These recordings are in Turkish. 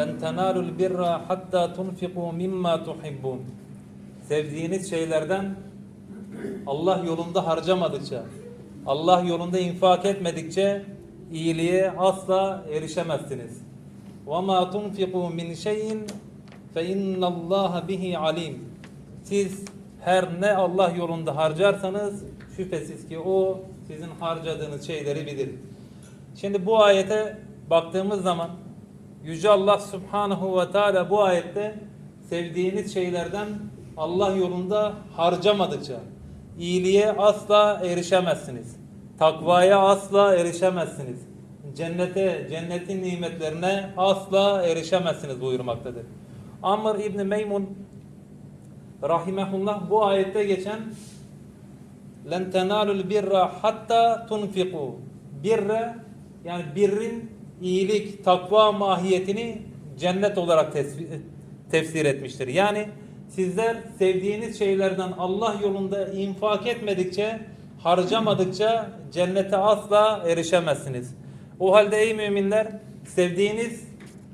لَنْ تَنَالُوا الْبِرَّ حَتَّى تُنْفِقُوا مِمَّا تُحِبُّونَ Sevdiğiniz şeylerden Allah yolunda harcamadıkça, Allah yolunda infak etmedikçe iyiliğe asla erişemezsiniz. وَمَا تُنْفِقُوا مِنْ شَيْءٍ فَاِنَّ اللّٰهَ بِهِ عَلِيمٌ Siz her ne Allah yolunda harcarsanız şüphesiz ki o sizin harcadığınız şeyleri bilir. Şimdi bu ayete baktığımız zaman Yüce Allah Subhanahu ve Teala bu ayette sevdiğiniz şeylerden Allah yolunda harcamadıkça iyiliğe asla erişemezsiniz. Takvaya asla erişemezsiniz. Cennete, cennetin nimetlerine asla erişemezsiniz buyurmaktadır. Amr İbni Meymun Rahimehullah bu ayette geçen len tenalul birra hatta tunfiku birre yani birrin iyilik, takva mahiyetini cennet olarak tefsir etmiştir. Yani sizler sevdiğiniz şeylerden Allah yolunda infak etmedikçe, harcamadıkça cennete asla erişemezsiniz. O halde ey müminler sevdiğiniz,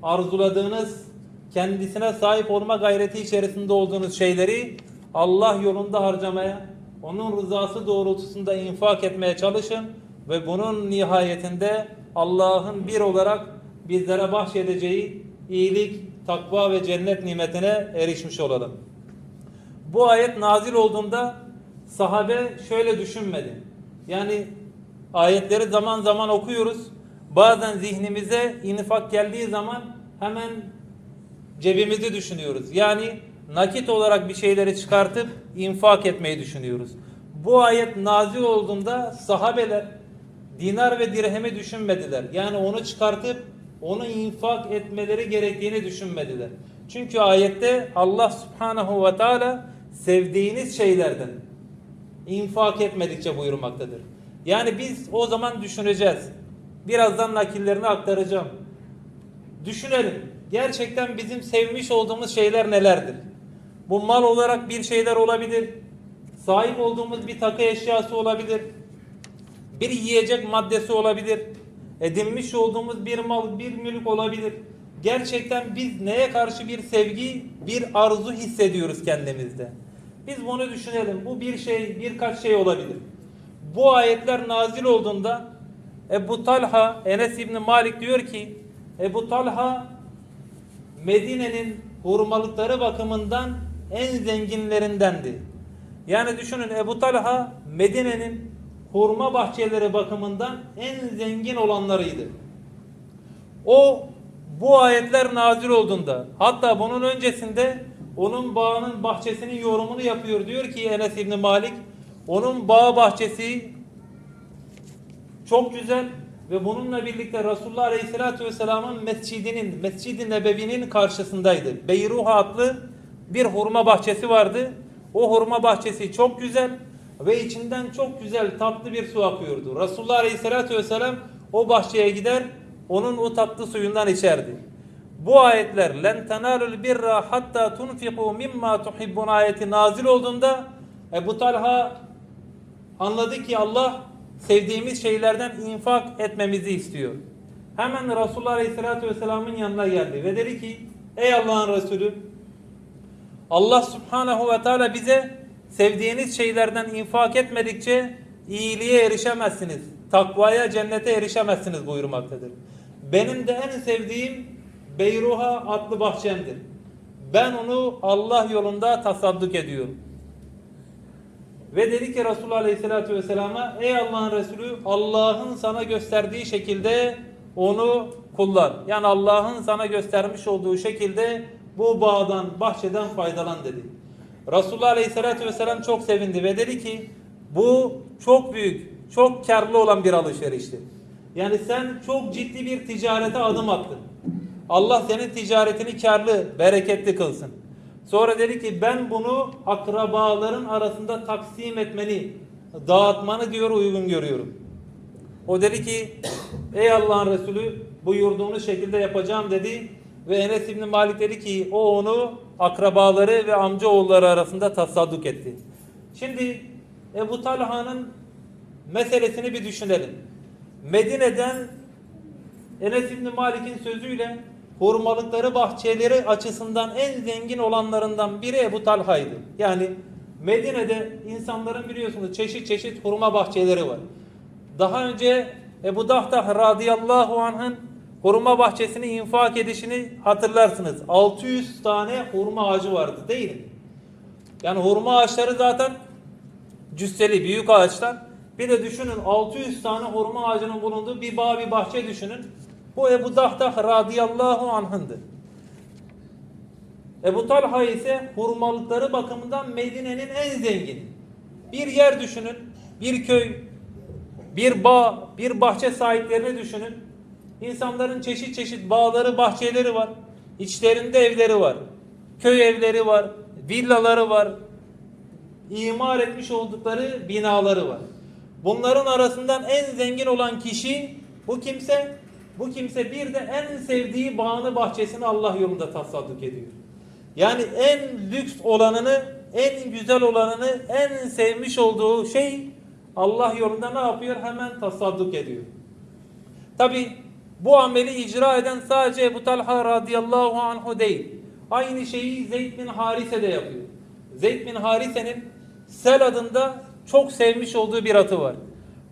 arzuladığınız, kendisine sahip olma gayreti içerisinde olduğunuz şeyleri Allah yolunda harcamaya, onun rızası doğrultusunda infak etmeye çalışın ve bunun nihayetinde Allah'ın bir olarak bizlere bahşedeceği iyilik, takva ve cennet nimetine erişmiş olalım. Bu ayet nazil olduğunda sahabe şöyle düşünmedi. Yani ayetleri zaman zaman okuyoruz. Bazen zihnimize infak geldiği zaman hemen cebimizi düşünüyoruz. Yani nakit olarak bir şeyleri çıkartıp infak etmeyi düşünüyoruz. Bu ayet nazil olduğunda sahabeler dinar ve dirhemi düşünmediler. Yani onu çıkartıp onu infak etmeleri gerektiğini düşünmediler. Çünkü ayette Allah Subhanahu ve Teala sevdiğiniz şeylerden infak etmedikçe buyurmaktadır. Yani biz o zaman düşüneceğiz. Birazdan nakillerini aktaracağım. Düşünelim. Gerçekten bizim sevmiş olduğumuz şeyler nelerdir? Bu mal olarak bir şeyler olabilir. Sahip olduğumuz bir takı eşyası olabilir. Bir yiyecek maddesi olabilir. Edinmiş olduğumuz bir mal, bir mülk olabilir. Gerçekten biz neye karşı bir sevgi, bir arzu hissediyoruz kendimizde. Biz bunu düşünelim. Bu bir şey, birkaç şey olabilir. Bu ayetler nazil olduğunda Ebu Talha, Enes İbni Malik diyor ki Ebu Talha Medine'nin hurmalıkları bakımından en zenginlerindendi. Yani düşünün Ebu Talha Medine'nin hurma bahçeleri bakımından en zengin olanlarıydı. O bu ayetler nazil olduğunda hatta bunun öncesinde onun bağının bahçesinin yorumunu yapıyor. Diyor ki Enes İbni Malik onun bağ bahçesi çok güzel ve bununla birlikte Resulullah Aleyhisselatü Vesselam'ın mescidinin, Mescid-i Nebevi'nin karşısındaydı. Beyruha adlı bir hurma bahçesi vardı. O hurma bahçesi çok güzel ve içinden çok güzel tatlı bir su akıyordu. Resulullah Aleyhisselatü Vesselam o bahçeye gider, onun o tatlı suyundan içerdi. Bu ayetler len tenalul birra hatta tunfiku mimma tuhibbun ayeti nazil olduğunda Ebu Talha anladı ki Allah sevdiğimiz şeylerden infak etmemizi istiyor. Hemen Resulullah Aleyhisselatü Vesselam'ın yanına geldi ve dedi ki Ey Allah'ın Resulü Allah Subhanahu ve Teala bize sevdiğiniz şeylerden infak etmedikçe iyiliğe erişemezsiniz. Takvaya, cennete erişemezsiniz buyurmaktadır. Benim de en sevdiğim Beyruha adlı bahçemdir. Ben onu Allah yolunda tasadduk ediyorum. Ve dedi ki Resulullah Aleyhisselatü Vesselam'a Ey Allah'ın Resulü Allah'ın sana gösterdiği şekilde onu kullan. Yani Allah'ın sana göstermiş olduğu şekilde bu bağdan, bahçeden faydalan dedi. Resulullah Aleyhisselatü Vesselam çok sevindi ve dedi ki bu çok büyük, çok karlı olan bir alışverişti. Yani sen çok ciddi bir ticarete adım attın. Allah senin ticaretini karlı, bereketli kılsın. Sonra dedi ki ben bunu akrabaların arasında taksim etmeni, dağıtmanı diyor uygun görüyorum. O dedi ki ey Allah'ın Resulü buyurduğunuz şekilde yapacağım dedi. Ve Enes İbni Malik dedi ki o onu akrabaları ve amcaoğulları arasında tasadduk etti. Şimdi Ebu Talha'nın meselesini bir düşünelim. Medine'den Enes İbni Malik'in sözüyle hurmalıkları bahçeleri açısından en zengin olanlarından biri Ebu Talha'ydı. Yani Medine'de insanların biliyorsunuz çeşit çeşit hurma bahçeleri var. Daha önce Ebu Dahtah radıyallahu anh'ın hurma bahçesini infak edişini hatırlarsınız. 600 tane hurma ağacı vardı değil mi? Yani hurma ağaçları zaten cüsseli büyük ağaçlar. Bir de düşünün 600 tane hurma ağacının bulunduğu bir bağ bir bahçe düşünün. Bu Ebu Dahtah radıyallahu anh'ındı. Ebu Talha ise hurmalıkları bakımından Medine'nin en zengini. Bir yer düşünün, bir köy, bir bağ, bir bahçe sahiplerini düşünün. İnsanların çeşit çeşit bağları, bahçeleri var. İçlerinde evleri var. Köy evleri var, villaları var. imar etmiş oldukları binaları var. Bunların arasından en zengin olan kişi bu kimse bu kimse bir de en sevdiği bağını bahçesini Allah yolunda tasadduk ediyor. Yani en lüks olanını, en güzel olanını, en sevmiş olduğu şey Allah yolunda ne yapıyor? Hemen tasadduk ediyor. Tabi bu ameli icra eden sadece Ebu Talha radıyallahu anhu değil. Aynı şeyi Zeyd bin Harise de yapıyor. Zeyd bin Harise'nin Sel adında çok sevmiş olduğu bir atı var.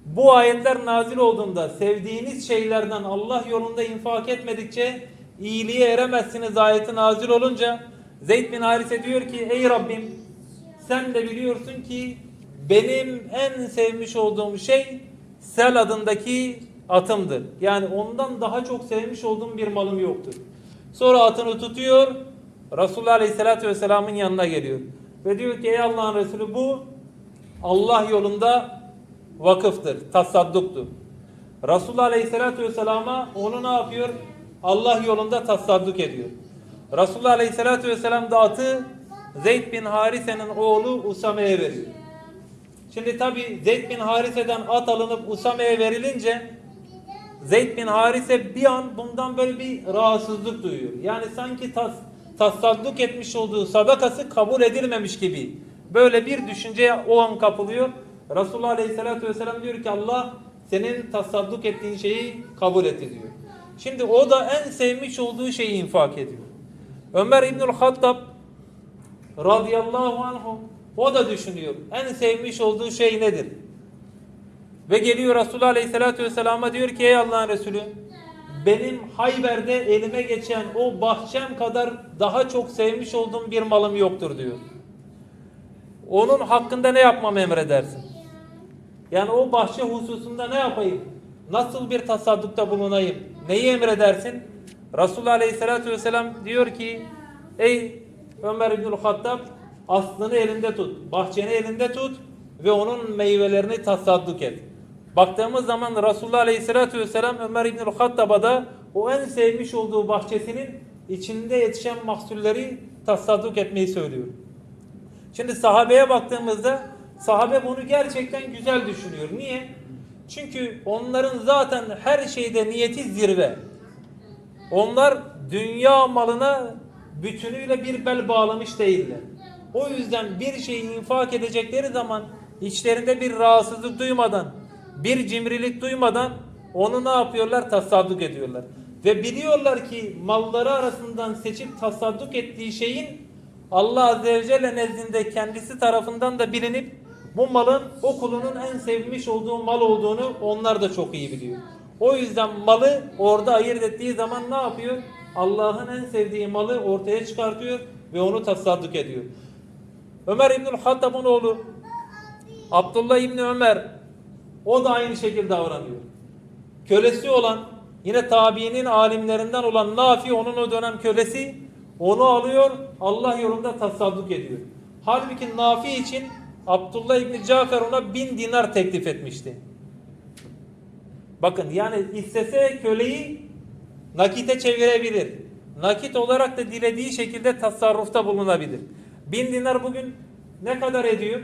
Bu ayetler nazil olduğunda sevdiğiniz şeylerden Allah yolunda infak etmedikçe iyiliğe eremezsiniz ayeti nazil olunca Zeyd bin Harise diyor ki ey Rabbim sen de biliyorsun ki benim en sevmiş olduğum şey Sel adındaki atımdır. Yani ondan daha çok sevmiş olduğum bir malım yoktur. Sonra atını tutuyor Resulullah Aleyhisselatü Vesselam'ın yanına geliyor. Ve diyor ki ey Allah'ın Resulü bu Allah yolunda vakıftır, tasadduktur. Resulullah Aleyhisselatü Vesselam'a onu ne yapıyor? Allah yolunda tasadduk ediyor. Resulullah Aleyhisselatü Vesselam da atı Zeyd bin Harise'nin oğlu Usame'ye veriyor. Şimdi tabi Zeyd bin Harise'den at alınıp Usame'ye verilince Zeyd bin Harise bir an bundan böyle bir rahatsızlık duyuyor. Yani sanki tas, tasadduk etmiş olduğu sadakası kabul edilmemiş gibi. Böyle bir düşünceye o an kapılıyor. Resulullah Aleyhisselatü Vesselam diyor ki Allah senin tasadduk ettiğin şeyi kabul etti diyor. Şimdi o da en sevmiş olduğu şeyi infak ediyor. Ömer İbnül Hattab radıyallahu anhu o da düşünüyor. En sevmiş olduğu şey nedir? Ve geliyor Resulullah Aleyhisselatü Vesselam'a diyor ki ey Allah'ın Resulü benim Hayber'de elime geçen o bahçem kadar daha çok sevmiş olduğum bir malım yoktur diyor. Onun hakkında ne yapmamı emredersin? Yani o bahçe hususunda ne yapayım? Nasıl bir tasaddukta bulunayım? Neyi emredersin? Resulullah Aleyhisselatü Vesselam diyor ki ey Ömer İbnül Hattab aslını elinde tut. Bahçeni elinde tut ve onun meyvelerini tasadduk et. Baktığımız zaman Resulullah Aleyhisselatü Vesselam Ömer İbnül Hattab'a da o en sevmiş olduğu bahçesinin içinde yetişen mahsulleri tasadduk etmeyi söylüyor. Şimdi sahabeye baktığımızda sahabe bunu gerçekten güzel düşünüyor. Niye? Çünkü onların zaten her şeyde niyeti zirve. Onlar dünya malına bütünüyle bir bel bağlamış değiller. O yüzden bir şeyi infak edecekleri zaman içlerinde bir rahatsızlık duymadan, bir cimrilik duymadan onu ne yapıyorlar? Tasadduk ediyorlar. Ve biliyorlar ki malları arasından seçip tasadduk ettiği şeyin Allah Azze ve Celle nezdinde kendisi tarafından da bilinip bu malın o kulunun en sevmiş olduğu mal olduğunu onlar da çok iyi biliyor. O yüzden malı orada ayırt ettiği zaman ne yapıyor? Allah'ın en sevdiği malı ortaya çıkartıyor ve onu tasadduk ediyor. Ömer İbnül Hattab'ın oğlu Abdullah İbni Ömer o da aynı şekilde davranıyor. Kölesi olan yine tabiinin alimlerinden olan Nafi onun o dönem kölesi onu alıyor Allah yolunda tasadduk ediyor. Halbuki Nafi için Abdullah İbni Cafer ona bin dinar teklif etmişti. Bakın yani istese köleyi nakite çevirebilir. Nakit olarak da dilediği şekilde tasarrufta bulunabilir. Bin dinar bugün ne kadar ediyor?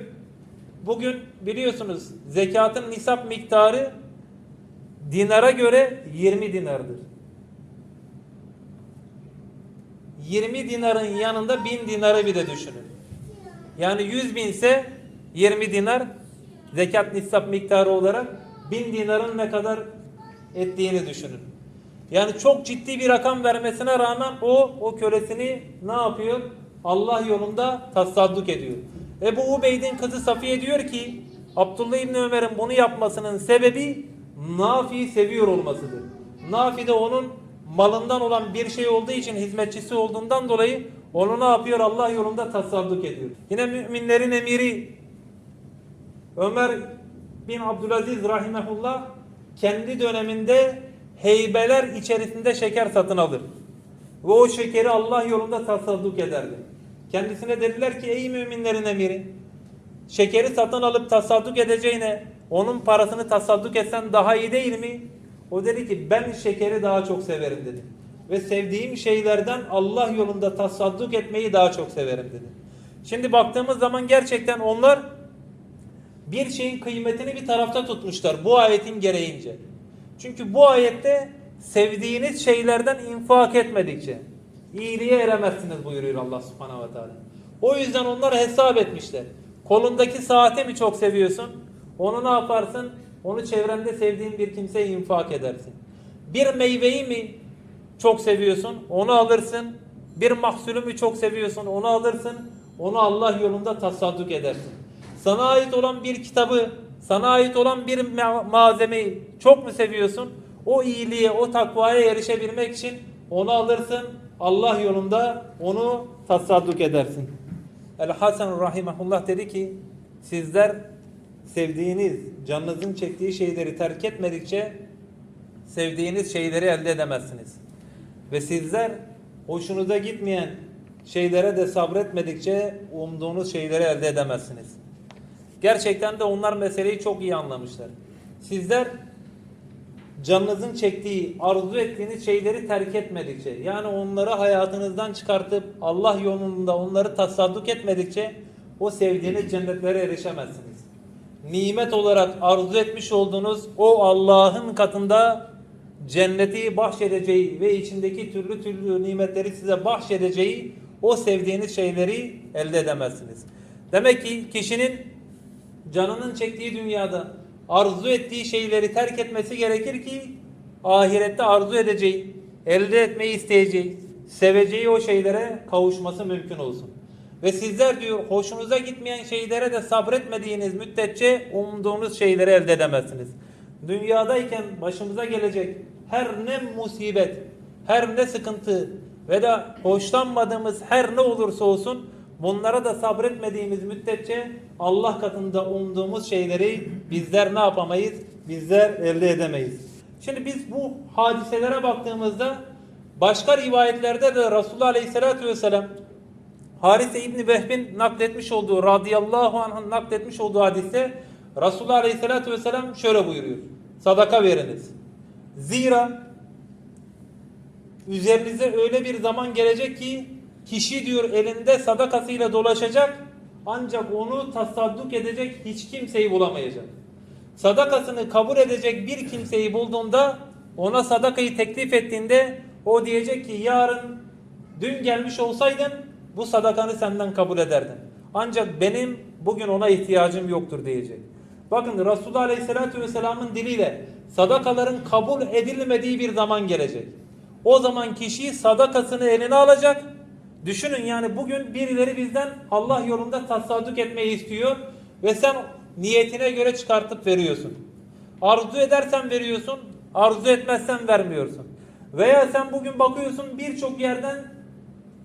Bugün biliyorsunuz zekatın nisap miktarı dinara göre 20 dinardır. 20 dinarın yanında 1000 dinarı bir de düşünün. Yani 100 bin ise 20 dinar zekat nisap miktarı olarak 1000 dinarın ne kadar ettiğini düşünün. Yani çok ciddi bir rakam vermesine rağmen o o kölesini ne yapıyor? Allah yolunda tasadduk ediyor. Ebu Ubeyd'in kızı Safiye diyor ki Abdullah İbni Ömer'in bunu yapmasının sebebi Nafi'yi seviyor olmasıdır. Nafi de onun malından olan bir şey olduğu için hizmetçisi olduğundan dolayı onu ne yapıyor? Allah yolunda tasadduk ediyor. Yine müminlerin emiri Ömer bin Abdülaziz rahimehullah kendi döneminde heybeler içerisinde şeker satın alır. Ve o şekeri Allah yolunda tasadduk ederdi. Kendisine dediler ki ey müminlerin emiri şekeri satın alıp tasadduk edeceğine onun parasını tasadduk etsen daha iyi değil mi? O dedi ki ben şekeri daha çok severim dedi. Ve sevdiğim şeylerden Allah yolunda tasadduk etmeyi daha çok severim dedi. Şimdi baktığımız zaman gerçekten onlar bir şeyin kıymetini bir tarafta tutmuşlar bu ayetin gereğince. Çünkü bu ayette sevdiğiniz şeylerden infak etmedikçe iyiliğe eremezsiniz buyuruyor Allah subhanahu ve teala. O yüzden onlar hesap etmişler. Kolundaki saate mi çok seviyorsun? Onu ne yaparsın? Onu çevrende sevdiğin bir kimseye infak edersin. Bir meyveyi mi çok seviyorsun? Onu alırsın. Bir mahsulü mü çok seviyorsun? Onu alırsın. Onu Allah yolunda tasadduk edersin. Sana ait olan bir kitabı, sana ait olan bir ma- malzemeyi çok mu seviyorsun? O iyiliğe, o takvaya erişebilmek için onu alırsın. Allah yolunda onu tasadduk edersin. El Hasan rahimehullah dedi ki sizler sevdiğiniz, canınızın çektiği şeyleri terk etmedikçe sevdiğiniz şeyleri elde edemezsiniz. Ve sizler hoşunuza gitmeyen şeylere de sabretmedikçe umduğunuz şeyleri elde edemezsiniz. Gerçekten de onlar meseleyi çok iyi anlamışlar. Sizler canınızın çektiği, arzu ettiğiniz şeyleri terk etmedikçe, yani onları hayatınızdan çıkartıp Allah yolunda onları tasadduk etmedikçe o sevdiğiniz cennetlere erişemezsiniz. Nimet olarak arzu etmiş olduğunuz o Allah'ın katında cenneti bahşedeceği ve içindeki türlü türlü nimetleri size bahşedeceği o sevdiğiniz şeyleri elde edemezsiniz. Demek ki kişinin canının çektiği dünyada arzu ettiği şeyleri terk etmesi gerekir ki ahirette arzu edeceği, elde etmeyi isteyeceği, seveceği o şeylere kavuşması mümkün olsun. Ve sizler diyor hoşunuza gitmeyen şeylere de sabretmediğiniz müddetçe umduğunuz şeyleri elde edemezsiniz. Dünyadayken başımıza gelecek her ne musibet, her ne sıkıntı ve de hoşlanmadığımız her ne olursa olsun bunlara da sabretmediğimiz müddetçe Allah katında umduğumuz şeyleri bizler ne yapamayız? Bizler elde edemeyiz. Şimdi biz bu hadiselere baktığımızda başka rivayetlerde de Resulullah Aleyhisselatü Vesselam Harise İbni Vehb'in nakletmiş olduğu radıyallahu anh'ın nakletmiş olduğu hadiste Resulullah Aleyhisselatü Vesselam şöyle buyuruyor. Sadaka veriniz. Zira üzerinize öyle bir zaman gelecek ki kişi diyor elinde sadakasıyla dolaşacak ancak onu tasadduk edecek hiç kimseyi bulamayacak. Sadakasını kabul edecek bir kimseyi bulduğunda ona sadakayı teklif ettiğinde o diyecek ki yarın dün gelmiş olsaydın bu sadakanı senden kabul ederdim. Ancak benim bugün ona ihtiyacım yoktur diyecek. Bakın Resulullah Aleyhisselatü Vesselam'ın diliyle sadakaların kabul edilmediği bir zaman gelecek. O zaman kişi sadakasını eline alacak. Düşünün yani bugün birileri bizden Allah yolunda tasadduk etmeyi istiyor ve sen niyetine göre çıkartıp veriyorsun. Arzu edersen veriyorsun, arzu etmezsen vermiyorsun. Veya sen bugün bakıyorsun birçok yerden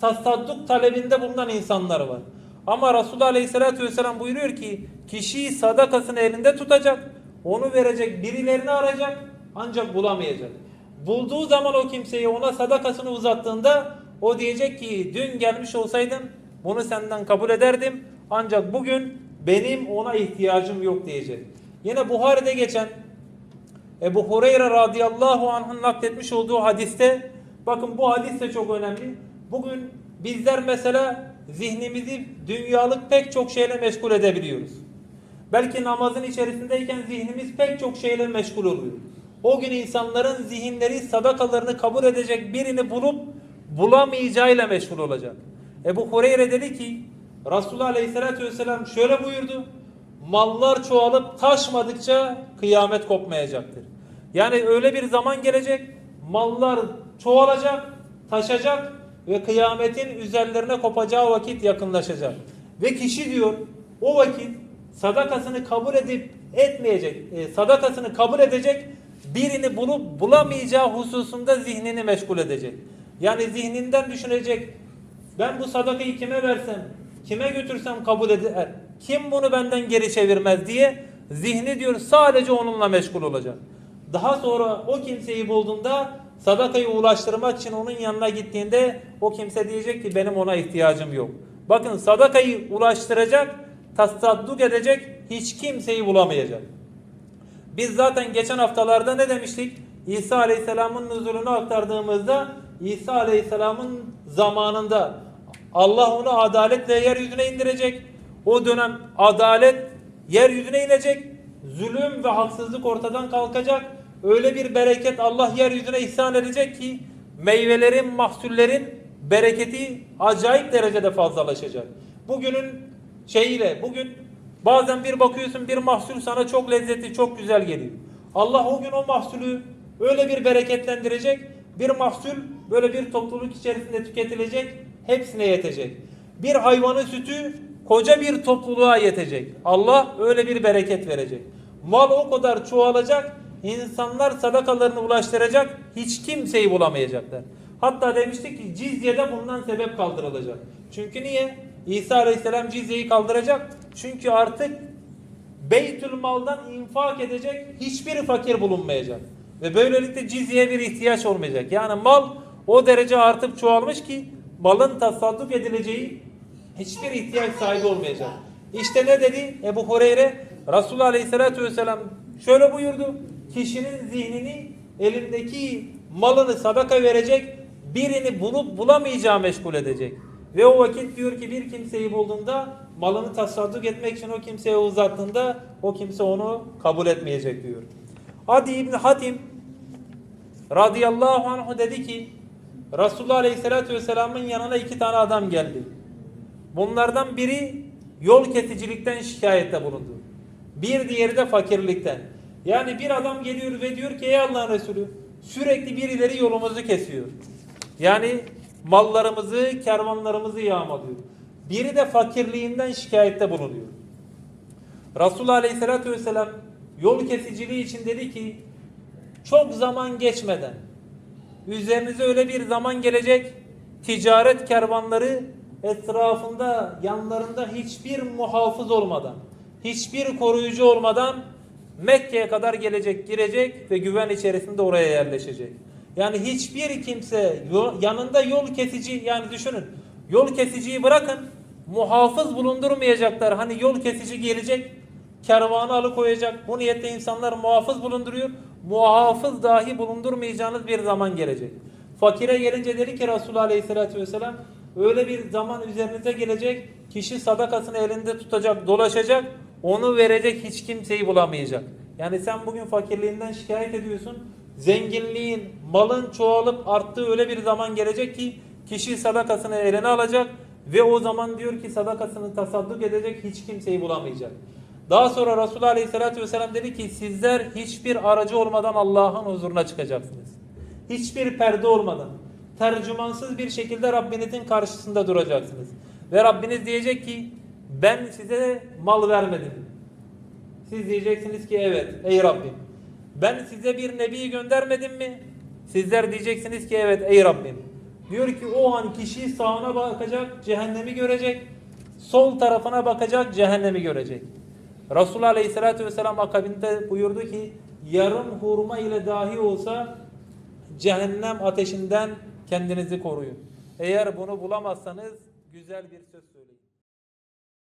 tasadduk talebinde bulunan insanlar var. Ama Resulullah Aleyhisselatü Vesselam buyuruyor ki kişi sadakasını elinde tutacak, onu verecek, birilerini arayacak ancak bulamayacak. Bulduğu zaman o kimseyi ona sadakasını uzattığında o diyecek ki dün gelmiş olsaydım bunu senden kabul ederdim ancak bugün benim ona ihtiyacım yok diyecek. Yine Buhari'de geçen Ebu Hureyre radıyallahu anh'ın nakletmiş olduğu hadiste bakın bu hadis de çok önemli. Bugün bizler mesela zihnimizi dünyalık pek çok şeyle meşgul edebiliyoruz. Belki namazın içerisindeyken zihnimiz pek çok şeyle meşgul oluyor. O gün insanların zihinleri sadakalarını kabul edecek birini bulup bulamayacağıyla meşgul olacak. Ebu Hureyre dedi ki Resulullah Aleyhisselatü Vesselam şöyle buyurdu. Mallar çoğalıp taşmadıkça kıyamet kopmayacaktır. Yani öyle bir zaman gelecek mallar çoğalacak, taşacak ve kıyametin üzerlerine kopacağı vakit yakınlaşacak. Ve kişi diyor o vakit sadakasını kabul edip etmeyecek, e, sadakasını kabul edecek birini bulup bulamayacağı hususunda zihnini meşgul edecek. Yani zihninden düşünecek. Ben bu sadakayı kime versem, kime götürsem kabul eder. Kim bunu benden geri çevirmez diye zihni diyor sadece onunla meşgul olacak. Daha sonra o kimseyi bulduğunda sadakayı ulaştırmak için onun yanına gittiğinde o kimse diyecek ki benim ona ihtiyacım yok. Bakın sadakayı ulaştıracak, tasadduk edecek hiç kimseyi bulamayacak. Biz zaten geçen haftalarda ne demiştik? İsa Aleyhisselam'ın nüzulunu aktardığımızda İsa Aleyhisselam'ın zamanında Allah onu adaletle yeryüzüne indirecek. O dönem adalet yeryüzüne inecek. Zulüm ve haksızlık ortadan kalkacak. Öyle bir bereket Allah yeryüzüne ihsan edecek ki meyvelerin, mahsullerin bereketi acayip derecede fazlalaşacak. Bugünün şeyiyle, bugün bazen bir bakıyorsun bir mahsul sana çok lezzetli, çok güzel geliyor. Allah o gün o mahsulü öyle bir bereketlendirecek, bir mahsul böyle bir topluluk içerisinde tüketilecek, hepsine yetecek. Bir hayvanın sütü koca bir topluluğa yetecek. Allah öyle bir bereket verecek. Mal o kadar çoğalacak, insanlar sadakalarını ulaştıracak, hiç kimseyi bulamayacaklar. Hatta demiştik ki cizyede bundan sebep kaldırılacak. Çünkü niye? İsa Aleyhisselam cizyeyi kaldıracak. Çünkü artık Beytül Mal'dan infak edecek hiçbir fakir bulunmayacak. Ve böylelikle cizyeye bir ihtiyaç olmayacak. Yani mal o derece artıp çoğalmış ki malın tasadduk edileceği hiçbir ihtiyaç sahibi olmayacak. İşte ne dedi Ebu Hureyre? Resulullah Aleyhisselatü Vesselam şöyle buyurdu. Kişinin zihnini elindeki malını sadaka verecek birini bulup bulamayacağı meşgul edecek. Ve o vakit diyor ki bir kimseyi bulduğunda malını tasadduk etmek için o kimseye uzattığında o kimse onu kabul etmeyecek diyor. Hadi İbn Hatim radıyallahu anh dedi ki Resulullah Aleyhisselatü Vesselam'ın yanına iki tane adam geldi. Bunlardan biri yol kesicilikten şikayette bulundu. Bir diğeri de fakirlikten. Yani bir adam geliyor ve diyor ki ey Allah'ın Resulü sürekli birileri yolumuzu kesiyor. Yani mallarımızı, kervanlarımızı yağmalıyor. Biri de fakirliğinden şikayette bulunuyor. Resulullah Aleyhisselatü Vesselam yol kesiciliği için dedi ki çok zaman geçmeden üzerinize öyle bir zaman gelecek ticaret kervanları etrafında yanlarında hiçbir muhafız olmadan hiçbir koruyucu olmadan Mekke'ye kadar gelecek girecek ve güven içerisinde oraya yerleşecek. Yani hiçbir kimse yanında yol kesici yani düşünün yol kesiciyi bırakın muhafız bulundurmayacaklar. Hani yol kesici gelecek kervanı alıkoyacak. Bu niyette insanlar muhafız bulunduruyor. Muhafız dahi bulundurmayacağınız bir zaman gelecek. Fakire gelince dedi ki Resulullah Aleyhisselatü Vesselam öyle bir zaman üzerinize gelecek. Kişi sadakasını elinde tutacak, dolaşacak. Onu verecek hiç kimseyi bulamayacak. Yani sen bugün fakirliğinden şikayet ediyorsun. Zenginliğin, malın çoğalıp arttığı öyle bir zaman gelecek ki kişi sadakasını eline alacak ve o zaman diyor ki sadakasını tasadduk edecek hiç kimseyi bulamayacak. Daha sonra Resulullah Aleyhisselatü Vesselam dedi ki sizler hiçbir aracı olmadan Allah'ın huzuruna çıkacaksınız. Hiçbir perde olmadan tercümansız bir şekilde Rabbinizin karşısında duracaksınız. Ve Rabbiniz diyecek ki ben size mal vermedim. Siz diyeceksiniz ki evet ey Rabbim. Ben size bir nebi göndermedim mi? Sizler diyeceksiniz ki evet ey Rabbim. Diyor ki o an kişi sağına bakacak cehennemi görecek. Sol tarafına bakacak cehennemi görecek. Resulullah Aleyhisselatü Vesselam akabinde buyurdu ki yarım hurma ile dahi olsa cehennem ateşinden kendinizi koruyun. Eğer bunu bulamazsanız güzel bir söz söyleyin.